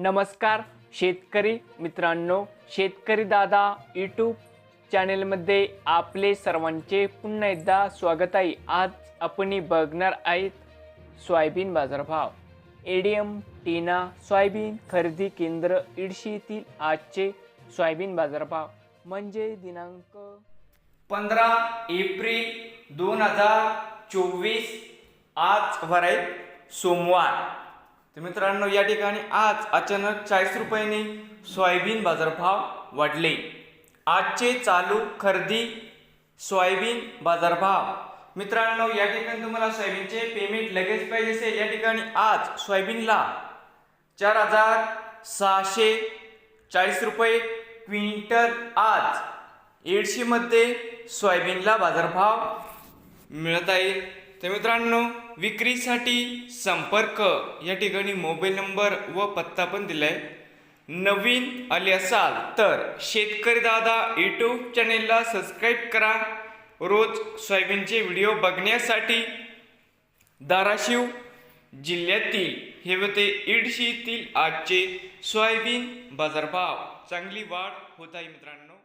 नमस्कार शेतकरी मित्रांनो शेतकरी दादा यूट्यूब चॅनेलमध्ये आपले सर्वांचे पुन्हा एकदा स्वागत आहे. आज आपण बघणार आहेत सोयाबीन बाजारभाव. एडीएम टीना सोयाबीन खरेदी केंद्र इडशी आजचे सोयाबीन बाजारभाव. म्हणजे दिनांक पंधरा एप्रिल दोन हजार चोवीस आज वर सोमवार. तर मित्रांनो या ठिकाणी आज अचानक चाळीस रुपयांनी सोयाबीन बाजारभाव वाढले. आजचे चालू खरेदी सोयाबीन बाजारभाव. मित्रांनो या ठिकाणी तुम्हाला सोयाबीनचे पेमेंट लगेच पाहिजे असेल. या ठिकाणी आज सोयाबीनला चार हजार सहाशे चाळीस रुपये क्विंटल आज एडशीमध्ये सोयाबीनला बाजारभाव मिळत आहे. तर मित्रांनो विक्रीसाठी संपर्क. या ठिकाणी मोबाईल नंबर व पत्ता पण दिला आहे नवीन आले असाल तर शेतकरी दादा यूट्यूब चॅनेलला सबस्क्राईब करा. रोज सोयाबीनचे व्हिडिओ बघण्यासाठी धाराशिव जिल्ह्यातील हे होते इडशीतील आजचे सोयाबीन बाजारभाव. चांगली वाढ होत आहे मित्रांनो.